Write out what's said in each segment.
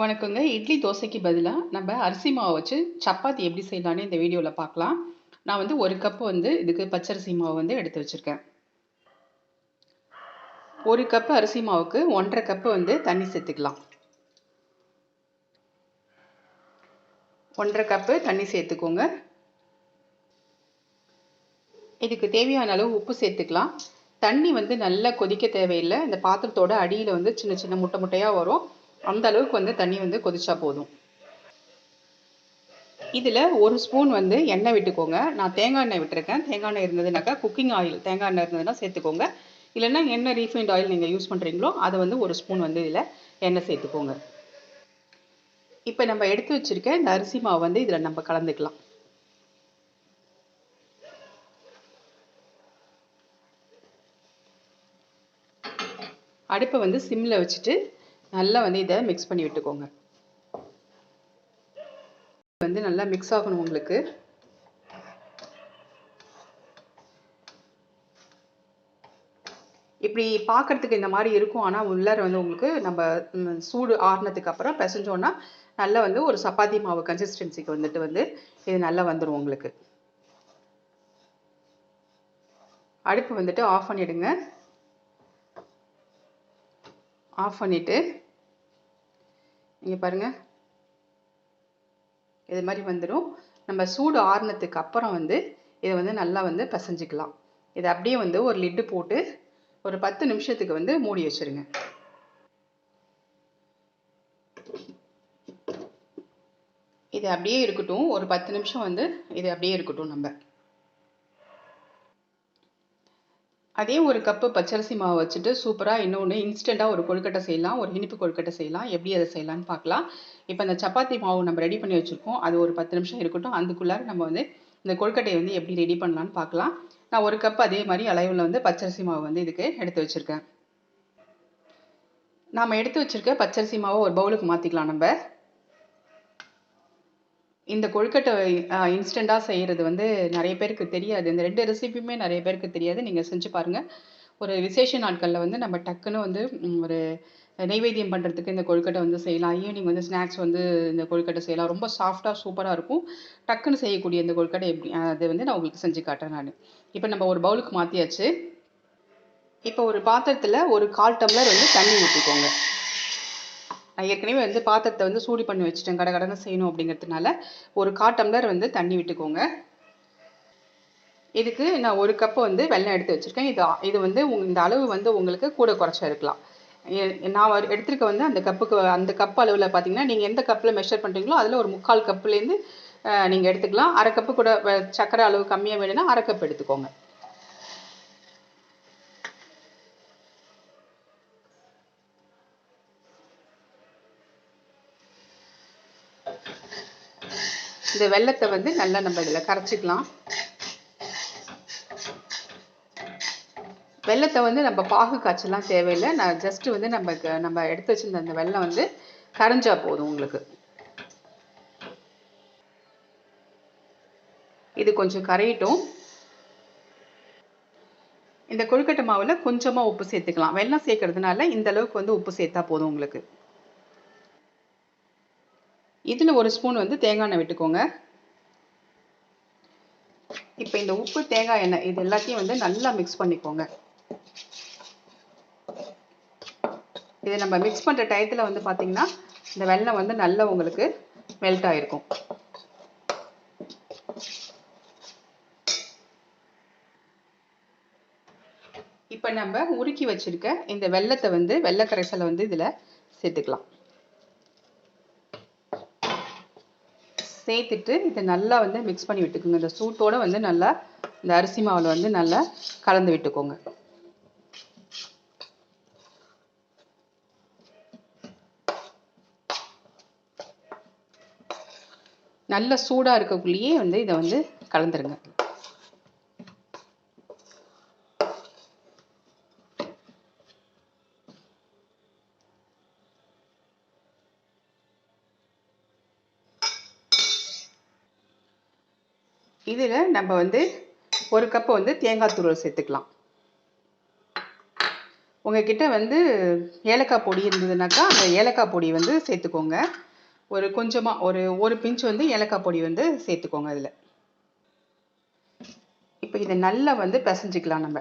வணக்கங்க. இட்லி, தோசைக்கு பதிலாக நம்ம அரிசி மாவு வச்சு சப்பாத்தி எப்படி செய்யலான்னு இந்த வீடியோவில் பார்க்கலாம். நான் வந்து ஒரு கப் வந்து இதுக்கு பச்சரிசி மாவு வந்து எடுத்து வச்சுருக்கேன் ஒரு கப் அரிசி மாவுக்கு ஒன்றரை கப்பு வந்து தண்ணி சேர்த்துக்கலாம். ஒன்றரை கப்பு தண்ணி சேர்த்துக்கோங்க. இதுக்கு தேவையான அளவு உப்பு சேர்த்துக்கலாம். தண்ணி வந்து நல்லா கொதிக்க தேவையில்லை இந்த பாத்திரத்தோட அடியில் வந்து சின்ன சின்ன முட்டை முட்டையாக வரும். அந்த அளவுக்கு வந்து தண்ணி வந்து கொதிச்சா போதும். இதில் ஒரு ஸ்பூன் வந்து எண்ணெய் விட்டுக்கோங்க. நான் தேங்காய் எண்ணெய் விட்டுருக்கேன். தேங்காய் எண்ணெய் இருந்ததுனாக்கா குக்கிங் ஆயில் தேங்காய் எண்ணெய் இருந்ததுன்னா சேர்த்துக்கோங்க. இல்லைன்னா என்ன ரீஃபைண்ட் ஆயில் நீங்கள் யூஸ் பண்ணுறீங்களோ அதை வந்து ஒரு ஸ்பூன் வந்து இதில் எண்ணெய் சேர்த்துக்கோங்க. இப்போ நம்ம எடுத்து வச்சுருக்க இந்த அரிசி மாவு வந்து இதில் நம்ம கலந்துக்கலாம். அடுப்பை வந்து சிம்மில் வச்சுட்டு நல்லா வந்து இதை மிக்ஸ் பண்ணி விட்டுக்கோங்க. வந்து நல்லா மிக்ஸ் ஆகணும் உங்களுக்கு. இப்படி பார்க்கறதுக்கு இந்த மாதிரி இருக்கும். ஆனால் உள்ளார வந்து உங்களுக்கு நம்ம சூடு ஆறுனதுக்கு அப்புறம் பிசைஞ்சோன்னா நல்லா வந்து ஒரு சப்பாத்தி மாவு கன்சிஸ்டன்சிக்கு வந்துட்டு வந்து இது நல்லா வந்துடும் உங்களுக்கு. அடுப்பு வந்துட்டு ஆஃப் பண்ணிடுங்க. ஆஃப் பண்ணிவிட்டு இங்கே பாருங்க. இது மாதிரி வந்துடும் நம்ம சூடு ஆறுனதுக்கு அப்புறம் வந்து இதை வந்து நல்லா வந்து பிசைஞ்சுக்கலாம். இதை அப்படியே வந்து ஒரு லிட்டு போட்டு ஒரு 10 நிமிஷத்துக்கு வந்து மூடி வச்சுருங்க இது அப்படியே இருக்கட்டும். ஒரு 10 நிமிஷம் வந்து இது அப்படியே இருக்கட்டும் நம்ம. அதே ஒரு கப்பு பச்சரிசி மாவு வச்சுட்டு சூப்பராக இன்னொன்று இன்ஸ்டண்ட்டாக ஒரு கொழுக்கட்டை செய்யலாம். ஒரு இனிப்பு கொழுக்கட்டை செய்யலாம். எப்படி அதை செய்யலாம்னு பார்க்கலாம். இப்போ இந்த சப்பாத்தி மாவு நம்ம ரெடி பண்ணி வச்சுருக்கோம் அது ஒரு 10 நிமிஷம் இருக்கட்டும். அதுக்குள்ளார நம்ம வந்து இந்த கொழுக்கட்டையை வந்து எப்படி ரெடி பண்ணலாம்னு பார்க்கலாம். நான் ஒரு கப் அதே மாதிரி அளவில் வந்து பச்சரிசி மாவு வந்து இதுக்கு எடுத்து வச்சுருக்கேன் நாம் எடுத்து வச்சுருக்க பச்சரிசி மாவை ஒரு பவுலுக்கு மாற்றிக்கலாம் நம்ம. இந்த கொழுக்கட்டை இன்ஸ்டண்டாக செய்கிறது வந்து நிறைய பேருக்கு தெரியாது. இந்த ரெண்டு ரெசிபியுமே நிறைய பேருக்கு தெரியாது. நீங்கள் செஞ்சு பாருங்கள் ஒரு விசேஷ நாட்களில் வந்து நம்ம டக்குன்னு வந்து ஒரு நெய்வேத்தியம் பண்ணுறதுக்கு இந்த கொழுக்கட்டை வந்து செய்யலாம். ஈவினிங் வந்து ஸ்நாக்ஸ் வந்து இந்த கொழுக்கட்டை செய்யலாம். ரொம்ப சாஃப்டாக சூப்பராக இருக்கும். டக்குன்னு செய்யக்கூடிய இந்த கொழுக்கட்டை எப்படி அதை வந்து நான் உங்களுக்கு செஞ்சு காட்டுறேன் நான் இப்போ நம்ம ஒரு பவுலுக்கு மாற்றியாச்சு இப்போ ஒரு பாத்திரத்தில் ஒரு 1/4 டம்ளர் வந்து தண்ணி ஊற்றிக்கோங்க நான் ஏற்கனவே வந்து பாத்திரத்தை வந்து சூடு பண்ணி வச்சுட்டேன். கடனை செய்யணும் அப்படிங்கிறதுனால ஒரு 1/4 டம்ளர் வந்து தண்ணி விட்டுக்கோங்க. இதுக்கு நான் ஒரு கப்பு வந்து வெள்ளம் எடுத்து வச்சுருக்கேன் இது இது வந்து இந்த அளவு வந்து உங்களுக்கு கூட குறைச்சா இருக்கலாம். எ நான் எடுத்திருக்க வந்து அந்த கப்புக்கு அந்த கப் அளவில் பார்த்தீங்கன்னா, நீங்கள் எந்த கப்பில் மெஷர் பண்ணுறீங்களோ அதில் ஒரு முக்கால் கப்புலேருந்து நீங்கள் எடுத்துக்கலாம். அரை கப்பு கூட வ சர்க்கரை அளவு கம்மியாக வேணும்னா அரை கப் எடுத்துக்கோங்க. இந்த வெல்லத்தை வந்து நல்லா நம்ம இதில் கரைச்சிக்கலாம் வெல்லத்தை வந்து நம்ம பாகு காய்ச்சலாம் தேவையில்லை நான் ஜஸ்ட்டு வந்து நம்ம நம்ம எடுத்து வச்சிருந்த அந்த வெல்லம் வந்து கரைஞ்சா போதும் உங்களுக்கு. இது கொஞ்சம் கரையட்டும். இந்த கொழுக்கட்டை மாவில் கொஞ்சமாக உப்பு சேர்த்துக்கலாம். வெள்ளம் சேர்க்கறதுனால இந்த அளவுக்கு வந்து உப்பு சேர்த்தா போதும் உங்களுக்கு. இதில் ஒரு ஸ்பூன் வந்து தேங்காய் எண்ணெய் விட்டுக்கோங்க. இப்போ இந்த உப்பு, தேங்காய் எண்ணெய் இது எல்லாத்தையும் வந்து நல்லா மிக்ஸ் பண்ணிக்கோங்க. இதை நம்ம மிக்ஸ் பண்ணுற டயத்தில் வந்து பார்த்தீங்கன்னா, இந்த வெல்லம் வந்து நல்லா உங்களுக்கு மெல்ட் ஆகிருக்கும் இப்போ நம்ம உருக்கி வச்சிருக்க இந்த வெல்லத்தை வந்து வெள்ளை கரைசலை வந்து இதில் சேர்த்துக்கலாம். சேர்த்துட்டு இதை நல்லா வந்து மிக்ஸ் பண்ணி விட்டுக்குங்க. இந்த சூட்டோட வந்து நல்லா இந்த அரிசி மாவில் வந்து நல்லா கலந்து விட்டுக்கோங்க. நல்ல சூடாக இருக்கக்குள்ளேயே வந்து இதை வந்து கலந்துருங்க. இதுல நம்ம வந்து ஒரு கப்பு வந்து தேங்காய் துருவல் சேர்த்துக்கலாம். உங்ககிட்ட வந்து ஏலக்காய் பொடி இருந்ததுனாக்கா அந்த ஏலக்காய் பொடி வந்து சேர்த்துக்கோங்க. ஒரு கொஞ்சமாக ஒரு ஒரு பிஞ்ச் வந்து ஏலக்காய் பொடி வந்து சேர்த்துக்கோங்க அதில். இப்போ இதை நல்லா வந்து பிசைஞ்சிக்கலாம் நம்ம.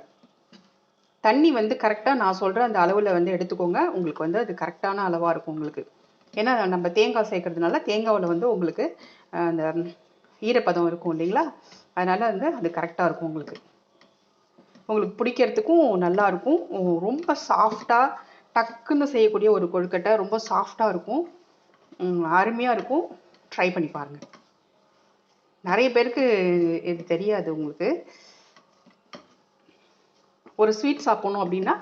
தண்ணி வந்து கரெக்டாக நான் சொல்கிற அந்த அளவில் வந்து எடுத்துக்கோங்க. உங்களுக்கு வந்து அது கரெக்டான அளவாக இருக்கும் உங்களுக்கு. ஏன்னா நம்ம தேங்காய் சேர்க்கறதுனால தேங்காவில் வந்து உங்களுக்கு அந்த ஈரப்பதம் இருக்கும் இல்லைங்களா? அதனால் வந்து அது கரெக்டாக இருக்கும் உங்களுக்கு. உங்களுக்கு பிடிக்கிறதுக்கும் நல்லா இருக்கும். ரொம்ப சாஃப்டாக டக்குன்னு செய்யக்கூடிய ஒரு கொழுக்கட்டை ரொம்ப சாஃப்டாக இருக்கும். அருமையாக இருக்கும். ட்ரை பண்ணி பாருங்கள் நிறைய பேருக்கு இது தெரியாது உங்களுக்கு. ஒரு ஸ்வீட் சாப்பிடணும் அப்படின்னா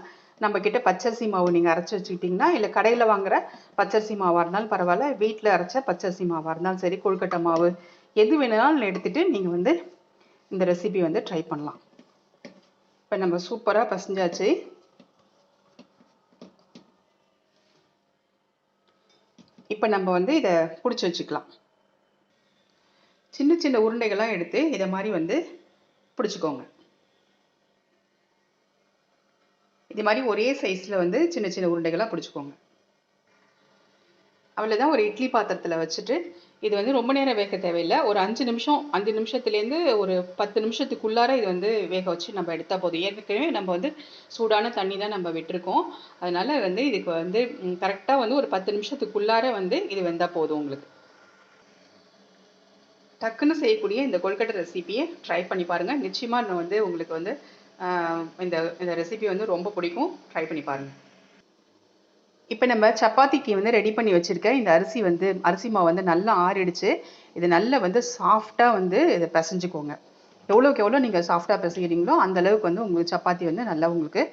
நம்ம கிட்ட பச்சரிசி மாவு நீங்கள் அரைச்சி வச்சுக்கிட்டிங்கன்னா இல்லை கடையில் வாங்குற பச்சரிசி மாவாக இருந்தாலும் பரவாயில்ல வீட்டில் அரைச்ச பச்சரிசி மாவாக இருந்தாலும் சரி கொழுக்கட்டை மாவு எது வேணுனாலும் எடுத்துகிட்டு நீங்கள் வந்து இந்த ரெசிபி வந்து ட்ரை பண்ணலாம். இப்போ நம்ம சூப்பராக பசஞ்சாச்சு. இப்போ நம்ம வந்து இதை பிடிச்சி வச்சுக்கலாம். சின்ன சின்ன உருண்டைகள்லாம் எடுத்து இதை மாதிரி வந்து பிடிச்சிக்கோங்க. இது மாதிரி ஒரே சைஸில் வந்து சின்ன சின்ன உருண்டைகளாக பிடிச்சிக்கோங்க. அவ்வளோதான் ஒரு இட்லி பாத்திரத்தில் வச்சுட்டு இது வந்து ரொம்ப நேரம் வேக தேவையில்லை. ஒரு அஞ்சு நிமிஷம் அஞ்சு நிமிஷத்துலேருந்து ஒரு பத்து நிமிஷத்துக்குள்ளார இது வந்து வேக வச்சு நம்ம எடுத்தால் போதும். ஏற்கனவே நம்ம வந்து சூடான தண்ணி தான் நம்ம விட்டுருக்கோம். அதனால் வந்து இதுக்கு வந்து கரெக்டாக வந்து ஒரு பத்து நிமிஷத்துக்குள்ளார வந்து இது வெந்தால் போதும் உங்களுக்கு. டக்குன்னு செய்யக்கூடிய இந்த கொல்கட்டை ரெசிபியை ட்ரை பண்ணி பாருங்கள் நிச்சயமாக நான் வந்து உங்களுக்கு வந்து இந்த இந்த ரெசிபி வந்து ரொம்ப பிடிக்கும். ட்ரை பண்ணி பாருங்கள் இப்போ நம்ம சப்பாத்திக்கு வந்து ரெடி பண்ணி வச்சுருக்க இந்த அரிசி வந்து அரிசி மாவு வந்து நல்லா ஆறிடுச்சு. இது நல்லா வந்து சாஃப்டாக வந்து இதை பிசைஞ்சுக்கோங்க. எவ்வளோக்கு எவ்வளோ நீங்கள் சாஃப்டாக பிசைகிறீங்களோ அந்த அளவுக்கு வந்து உங்களுக்கு சப்பாத்தி வந்து நல்லா உங்களுக்கு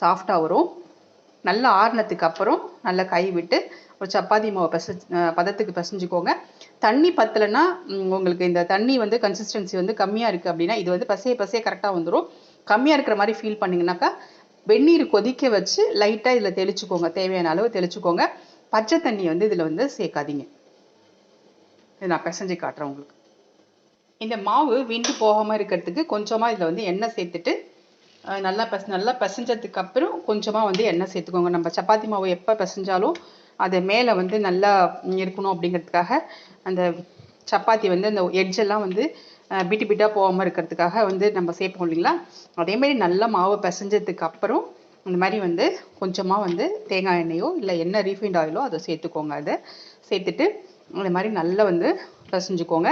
சாஃப்டாக வரும். நல்லா ஆறினதுக்கு அப்புறம் நல்லா கை விட்டு ஒரு சப்பாத்தி மாவை பிசை பதத்துக்கு பிசைஞ்சுக்கோங்க. தண்ணி பத்தலைன்னா உங்களுக்கு இந்த தண்ணி வந்து கன்சிஸ்டன்சி வந்து கம்மியாக இருக்குது அப்படின்னா இது வந்து பசைய பசைய கரெக்டாக வந்துடும் கம்மியாக இருக்கிற மாதிரி ஃபீல் பண்ணிங்கனாக்கா வெந்நீர் கொதிக்க வச்சு லைட்டாக இதில் தெளிச்சுக்கோங்க. தேவையான அளவு தெளிச்சுக்கோங்க. பச்சை தண்ணியை வந்து இதில் வந்து சேர்க்காதீங்க. இது நான் பிசைஞ்சு காட்டுறேன் உங்களுக்கு. இந்த மாவு விண்டு போகாமல் இருக்கிறதுக்கு கொஞ்சமாக இதில் வந்து எண்ணெய் சேர்த்துட்டு நல்லா பச நல்லா பிசைஞ்சதுக்கு அப்புறம் கொஞ்சமாக வந்து எண்ணெய் சேர்த்துக்கோங்க. நம்ம சப்பாத்தி மாவு எப்போ பிசைஞ்சாலும் அது மேலே வந்து நல்லா இருக்கணும் அப்படிங்கிறதுக்காக அந்த சப்பாத்தி வந்து அந்த எட்ஜெல்லாம் வந்து பிட்டு பிட்டாக போகாமல் இருக்கிறதுக்காக வந்து நம்ம சேர்ப்போம் இல்லைங்களா? அதேமாதிரி நல்லா மாவு பிசைஞ்சதுக்கு அப்புறம் இந்த மாதிரி வந்து கொஞ்சமாக வந்து தேங்காய் எண்ணெயோ இல்லை எண்ணெய் ரீஃபைண்ட் ஆயிலோ அதை சேர்த்துக்கோங்க அதை. சேர்த்துட்டு இந்த மாதிரி நல்லா வந்து பிசைஞ்சுக்கோங்க.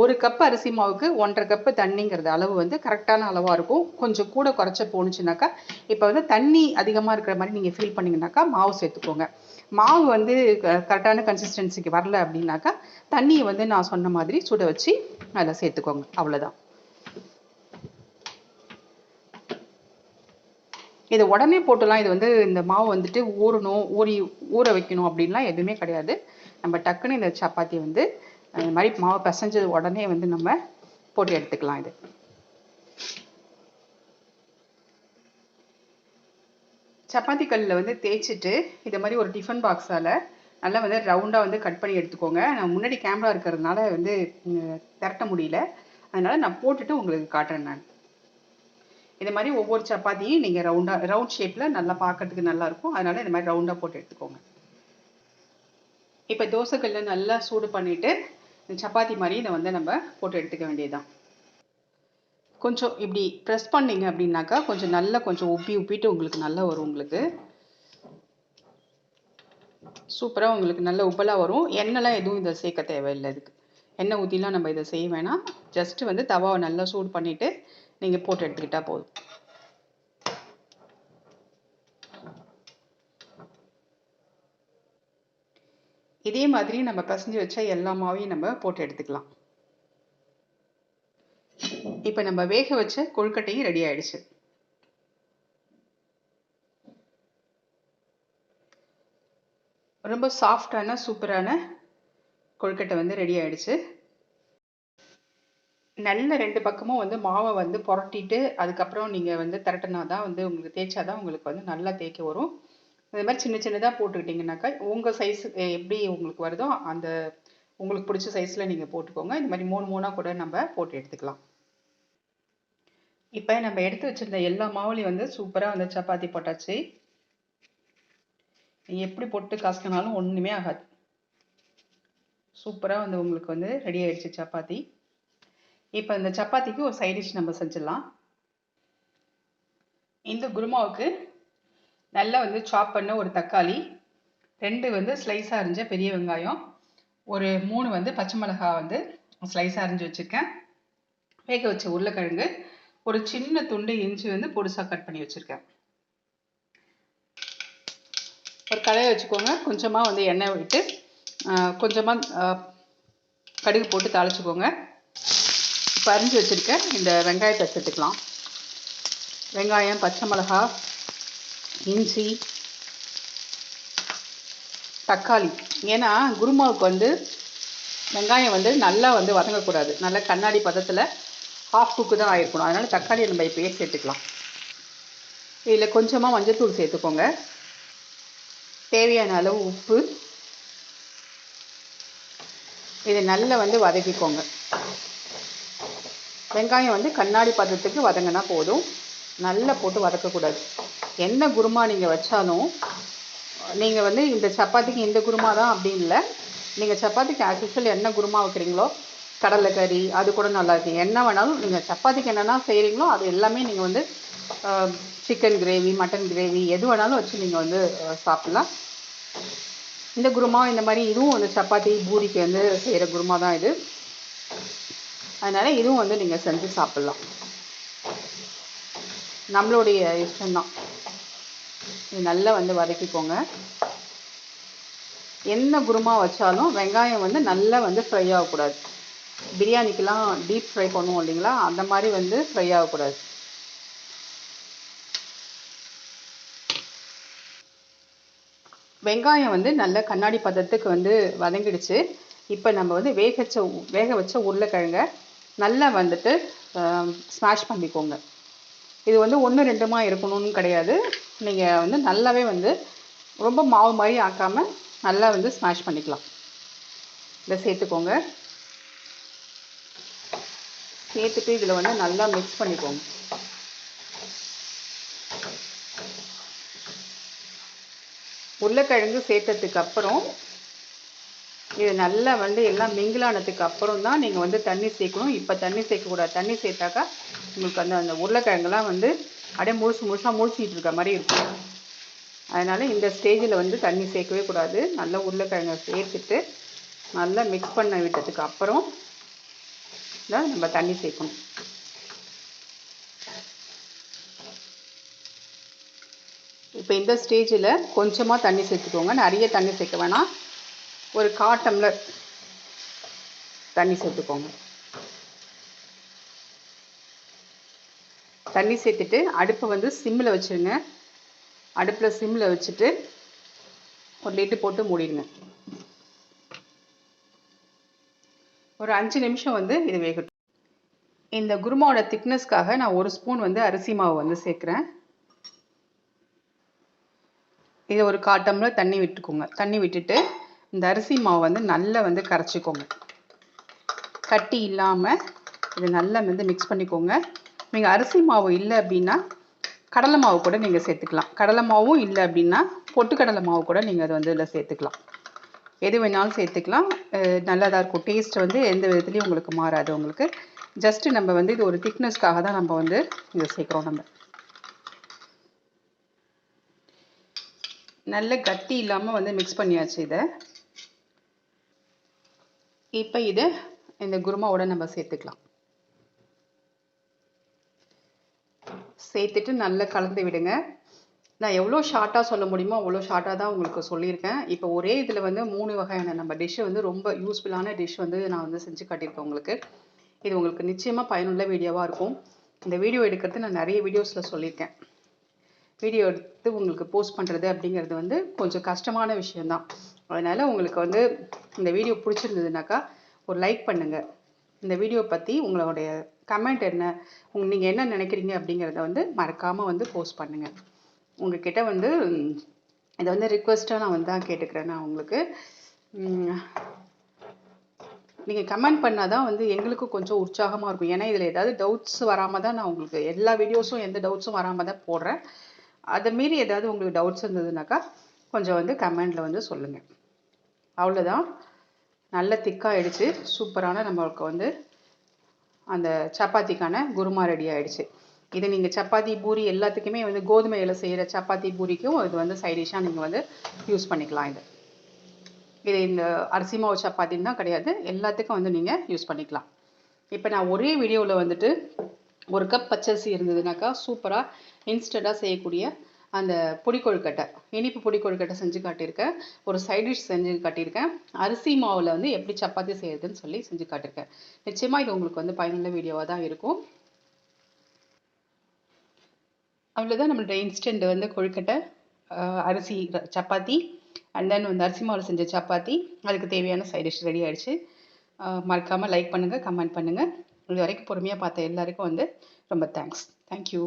ஒரு கப் அரிசி மாவுக்கு ஒன்றரை கப்பு தண்ணிங்கிறது அளவு வந்து கரெக்டான அளவாக இருக்கும். கொஞ்சம் கூட குறைச்ச போணுச்சுனாக்கா இப்போ வந்து தண்ணி அதிகமாக இருக்கிற மாதிரி நீங்கள் ஃபீல் பண்ணீங்கன்னாக்கா மாவு சேர்த்துக்கோங்க. மாவு வந்து கரெக்டான கன்சிஸ்டன்சிக்கு வரல அப்படின்னாக்கா தண்ணியை வந்து நான் சொன்ன மாதிரி சுட வச்சு அதில் சேர்த்துக்கோங்க. அவ்வளோதான் இது உடனே போட்டுலாம் இது வந்து இந்த மாவு வந்துட்டு ஊறணும் ஊறி ஊற வைக்கணும் அப்படின்லாம் எதுவுமே கிடையாது. நம்ம டக்குன்னு இந்த சப்பாத்தி வந்து இந்த மாதிரி மாவு பிசைஞ்சது உடனே வந்து நம்ம போட்டு எடுத்துக்கலாம் இது. சப்பாத்தி கல்லில் வந்து தேய்ச்சிட்டு இதை மாதிரி ஒரு டிஃபன் பாக்ஸால் நல்லா வந்து ரவுண்டாக வந்து கட் பண்ணி எடுத்துக்கோங்க. நான் முன்னாடி கேமரா இருக்கிறதுனால வந்து திரட்ட முடியல. அதனால் நான் போட்டுட்டு உங்களுக்கு காட்டுறேன் நான். இந்த மாதிரி ஒவ்வொரு சப்பாத்தியும் நீங்கள் ரவுண்டாக ரவுண்ட் ஷேப்பில் நல்லா பார்க்கறதுக்கு நல்லாயிருக்கும் அதனால் இந்த மாதிரி ரவுண்டாக போட்டு எடுத்துக்கோங்க. இப்போ தோசைக்கல்ல நல்லா சூடு பண்ணிவிட்டு சப்பாத்தி மாதிரி இதை வந்து நம்ம போட்டு எடுத்துக்க வேண்டியதுதான். கொஞ்சம் இப்படி ப்ரெஸ் பண்ணீங்க அப்படின்னாக்கா கொஞ்சம் நல்லா கொஞ்சம் உப்பி உப்பிட்டு உங்களுக்கு நல்லா வரும் உங்களுக்கு. சூப்பராக உங்களுக்கு நல்ல உப்பலாக வரும். எண்ணெய்லாம் எதுவும் இதை சேர்க்க தேவையில்லை இதுக்கு. எண்ணெய் ஊற்றிலாம் நம்ம இதை செய்ய வேணாம். ஜஸ்ட்டு வந்து தவாவை நல்லா சூடு பண்ணிவிட்டு நீங்கள் போட்டு எடுத்துக்கிட்டால் போதும். இதே மாதிரி நம்ம பசஞ்சு வச்ச எல்லா மாவையும் நம்ம போட்டு எடுத்துக்கலாம். இப்போ நம்ம வேக வச்ச கொழுக்கட்டையும் ரெடி ஆயிடுச்சு. ரொம்ப சாஃப்டான சூப்பரான கொழுக்கட்டை வந்து ரெடி ஆயிடுச்சு. நல்ல ரெண்டு பக்கமும் வந்து மாவை வந்து புரட்டிட்டு அதுக்கப்புறம் நீங்கள் வந்து திரட்டினா தான் வந்து உங்களுக்கு தேய்ச்சாதான் உங்களுக்கு வந்து நல்லா தேய்க்க வரும். இந்த மாதிரி சின்ன சின்னதாக போட்டுக்கிட்டிங்கனாக்கா உங்கள் சைஸ் எப்படி உங்களுக்கு வருதோ அந்த உங்களுக்கு பிடிச்ச சைஸில் நீங்கள் போட்டுக்கோங்க. இந்த மாதிரி மூணு மூணாக கூட நம்ம போட்டு எடுத்துக்கலாம். இப்போ நம்ம எடுத்து வச்சிருந்த எல்லா மாவுலையும் வந்து சூப்பராக வந்து சப்பாத்தி போட்டாச்சு. நீங்கள் எப்படி போட்டு காசுக்கினாலும் ஒன்றுமே ஆகாது. சூப்பராக வந்து உங்களுக்கு வந்து ரெடி ஆகிடுச்சு சப்பாத்தி. இப்போ இந்த சப்பாத்திக்கு ஒரு சைடிஷ் நம்ம செஞ்சிடலாம். இந்த குருமாவுக்கு நல்லா வந்து சாப் பண்ண ஒரு தக்காளி ரெண்டு வந்து ஸ்லைஸாக அரிஞ்ச பெரிய வெங்காயம் ஒரு மூணு வந்து பச்சை மிளகாய் வந்து ஸ்லைஸாக அரிஞ்சு வச்சுருக்கேன். வேக வச்ச உருளைக்கிழங்கு ஒரு சின்ன துண்டு இஞ்சி வந்து பொடிசாக கட் பண்ணி வச்சுருக்கேன். ஒரு கடையை வச்சுக்கோங்க கொஞ்சமாக வந்து எண்ணெய் விட்டு கொஞ்சமாக கடுகு போட்டு தாளிச்சுக்கோங்க. இப்போ அரிஞ்சு வச்சுருக்கேன் இந்த வெங்காயத்தை சேர்த்துக்கலாம் வெங்காயம் பச்சை மிளகா இஞ்சி தக்காளி. ஏன்னா குருமாவுக்கு வந்து வெங்காயம் வந்து நல்லா வந்து வதங்கக்கூடாது. நல்லா கண்ணாடி பதத்தில் ஹாஃப் குக்கு தான் ஆயிருக்கணும். அதனால் தக்காளியை நம்ம இப்போயே சேர்த்துக்கலாம். இதில் கொஞ்சமாக மஞ்சத்தூள் சேர்த்துக்கோங்க. தேவையான அளவு உப்பு. இதை நல்லா வந்து வதக்கிக்கோங்க. வெங்காயம் வந்து கண்ணாடி பதத்துக்கு வதங்கினா போதும். நல்லா போட்டு வதக்கக்கூடாது. என்ன குருமா நீங்கள் வச்சாலும் நீங்கள் வந்து இந்த சப்பாத்திக்கு இந்த குருமா தான் அப்படின்னு இல்லை. நீங்கள் சப்பாத்திக்கு ஆஸ் யூஸ்வல் என்ன குருமா வைக்கிறீங்களோ கடலைக்கறி அது கூட நல்லா இருக்குது என்ன வேணாலும் நீங்கள் சப்பாத்திக்கு என்னென்ன செய்கிறீங்களோ அது எல்லாமே நீங்கள் வந்து சிக்கன் கிரேவி மட்டன் கிரேவி எது வேணாலும் வச்சு நீங்கள் வந்து சாப்பிட்லாம். இந்த குருமா இந்த மாதிரி இதுவும் வந்து சப்பாத்தி பூரிக்கு வந்து செய்கிற குருமா தான் இது. அதனால் இதுவும் வந்து நீங்கள் செஞ்சு சாப்பிட்லாம். நம்மளுடைய இஷ்டம்தான். இது நல்லா வந்து வதக்கிக்கோங்க. என்ன குருமா வச்சாலும் வெங்காயம் வந்து நல்லா வந்து ஃப்ரை ஆகக்கூடாது. பிரியாணிக்கெலாம் டீப் ஃப்ரை பண்ணுவோம் இல்லைங்களா? அந்த மாதிரி வந்து ஃப்ரை ஆகக்கூடாது. வெங்காயம் வந்து நல்ல கண்ணாடி பதத்துக்கு வந்து வதங்கிடுச்சு. இப்போ நம்ம வந்து வேக வச்ச வேக வச்ச உருளைக்கிழங்க நல்லா வந்துட்டு ஸ்மாஷ் பண்ணிக்கோங்க. இது வந்து ஒன்று ரெண்டுமா இருக்கணும்னு கிடையாது. நீங்கள் வந்து நல்லாவே வந்து ரொம்ப மாவு மாதிரி ஆக்காமல் நல்லா வந்து ஸ்மாஷ் பண்ணிக்கலாம். இதை சேர்த்துக்கோங்க. சேர்த்துட்டு இதில் வந்து நல்லா மிக்ஸ் பண்ணிக்கோங்க. உருளைக்கிழங்கு சேர்த்ததுக்கு அப்புறம் இது நல்லா வந்து எல்லாம் மிங்கிலானதுக்கு அப்புறம் தான் நீங்கள் வந்து தண்ணி சேர்க்கணும். இப்போ தண்ணி சேர்க்கக்கூடாது. தண்ணி சேர்த்தாக்கா உங்களுக்கு அந்த அந்த உருளைக்கிழங்குலாம் வந்து அப்படியே முழுசு முழுசாக முழிச்சிக்கிட்டு இருக்க மாதிரி இருக்கும். அதனால் இந்த ஸ்டேஜில் வந்து தண்ணி சேர்க்கவே கூடாது. நல்லா உருளைக்கிழங்கை சேர்த்துட்டு நல்லா மிக்ஸ் பண்ண விட்டதுக்கு அப்புறம் தான் நம்ம தண்ணி சேர்க்கணும். இப்போ இந்த ஸ்டேஜில் கொஞ்சமாக தண்ணி சேர்த்துக்கோங்க. நிறைய தண்ணி சேர்க்க வேணாம். ஒரு கா டம்ளர் தண்ணி சேர்த்துக்கோங்க. தண்ணி சேர்த்துட்டு அடுப்பை வந்து சிம்மில் வச்சுருங்க. அடுப்பில் சிம்மில் வச்சுட்டு ஒரு லிட்டு போட்டு மூடிடுங்க. ஒரு அஞ்சு நிமிஷம் வந்து இது வேகட்டும். இந்த குருமாவோட திக்னஸ்க்காக நான் ஒரு ஸ்பூன் வந்து அரிசி மாவு வந்து சேர்க்குறேன். இதை ஒரு காட்டமில் தண்ணி விட்டுக்கோங்க. தண்ணி விட்டுட்டு இந்த அரிசி மாவு வந்து நல்லா வந்து கரைச்சிக்கோங்க. கட்டி இல்லாமல் இதை நல்லா வந்து மிக்ஸ் பண்ணிக்கோங்க. நீங்கள் அரிசி மாவு இல்லை அப்படின்னா கடலை மாவு கூட நீங்கள் சேர்த்துக்கலாம். கடலை மாவும் இல்லை அப்படின்னா பொட்டுக்கடலை மாவு கூட நீங்கள் அதை வந்து இதில் சேர்த்துக்கலாம். எது வேணாலும் சேர்த்துக்கலாம். நல்லா தான் இருக்கும். டேஸ்ட் வந்து எந்த விதத்துலையும் உங்களுக்கு மாறாது உங்களுக்கு. ஜஸ்ட்டு நம்ம வந்து இது ஒரு திக்னஸ்க்காக தான் நம்ம வந்து இதை சேர்க்குறோம் நம்ம. நல்ல கட்டி இல்லாமல் வந்து மிக்ஸ் பண்ணியாச்சு இதை. இப்போ இதை இந்த குருமாவோட நம்ம சேர்த்துக்கலாம். சேர்த்துட்டு நல்லா கலந்து விடுங்க. நான் எவ்வளோ ஷார்ட்டாக சொல்ல முடியுமோ அவ்வளோ ஷார்ட்டாக தான் உங்களுக்கு சொல்லியிருக்கேன். இப்போ ஒரே இதில் வந்து மூணு வகையான நம்ம டிஷ்ஷு வந்து ரொம்ப யூஸ்ஃபுல்லான டிஷ் வந்து நான் வந்து செஞ்சு காட்டியிருக்கேன் உங்களுக்கு. இது உங்களுக்கு நிச்சயமாக பயனுள்ள வீடியோவாக இருக்கும். இந்த வீடியோ எடுக்கிறது நான் நிறைய வீடியோஸில் சொல்லியிருக்கேன். வீடியோ எடுத்து உங்களுக்கு போஸ்ட் பண்ணுறது அப்படிங்கிறது வந்து கொஞ்சம் கஷ்டமான விஷயந்தான் அதனால் உங்களுக்கு வந்து இந்த வீடியோ பிடிச்சிருந்ததுனாக்கா ஒரு லைக் பண்ணுங்கள் இந்த வீடியோ பற்றி உங்களுடைய கமெண்ட் என்ன? உங்க நீங்கள் என்ன நினைக்கிறீங்க அப்படிங்கிறத வந்து மறக்காமல் வந்து போஸ்ட் பண்ணுங்கள் உங்ககிட்ட வந்து இதை வந்து ரிக்வெஸ்ட்டாக நான் வந்து தான் கேட்டுக்கிறேன் நான் உங்களுக்கு. நீங்கள் கமெண்ட் பண்ணால் தான் வந்து எங்களுக்கும் கொஞ்சம் உற்சாகமாக இருக்கும். ஏன்னா இதில் ஏதாவது டவுட்ஸ் வராமல் தான் நான் உங்களுக்கு எல்லா வீடியோஸும் எந்த டவுட்ஸும் வராமல் தான் போடுறேன். அதை மீறி ஏதாவது உங்களுக்கு டவுட்ஸ் இருந்ததுனாக்கா கொஞ்சம் வந்து கமெண்டில் வந்து சொல்லுங்கள் அவ்வளோதான் நல்ல திக்காகிடுச்சு சூப்பரான நம்மளுக்கு வந்து அந்த சப்பாத்திக்கான குருமா ரெடி ஆகிடுச்சு இது நீங்கள் சப்பாத்தி பூரி எல்லாத்துக்குமே வந்து கோதுமையில் செய்கிற சப்பாத்தி பூரிக்கும் இது வந்து சைடிஷாக நீங்கள் வந்து யூஸ் பண்ணிக்கலாம் இது. இது இந்த அரிசி மாவு சப்பாத்தின்னு தான் கிடையாது. எல்லாத்துக்கும் வந்து நீங்கள் யூஸ் பண்ணிக்கலாம். இப்போ நான் ஒரே வீடியோவில் வந்துட்டு ஒரு கப் பச்சரிசி இருந்ததுனாக்கா சூப்பராக இன்ஸ்டண்ட்டாக செய்யக்கூடிய அந்த பொடி கொழுக்கட்டை இனிப்பு பொடி கொழுக்கட்டை செஞ்சு காட்டியிருக்கேன். ஒரு சைட் டிஷ் செஞ்சு காட்டியிருக்கேன். அரிசி மாவில் வந்து எப்படி சப்பாத்தி செய்யறதுன்னு சொல்லி செஞ்சு காட்டியிருக்கேன். நிச்சயமாக இது உங்களுக்கு வந்து பயனுள்ள வீடியோவாக தான் இருக்கும். அவ்வளோதான் நம்மளோட இன்ஸ்டன்ட் வந்து கொழுக்கட்டை அரிசி சப்பாத்தி அண்ட் தென் வந்து அரிசி மாவில் செஞ்ச சப்பாத்தி அதுக்கு தேவையான சைட் டிஷ் ரெடி ஆகிடுச்சு மறக்காமல் லைக் பண்ணுங்கள் கமெண்ட் பண்ணுங்கள் இது வரைக்கும் பொறுமையாக பார்த்த எல்லாருக்கும் வந்து ரொம்ப தேங்க்ஸ் தேங்க்யூ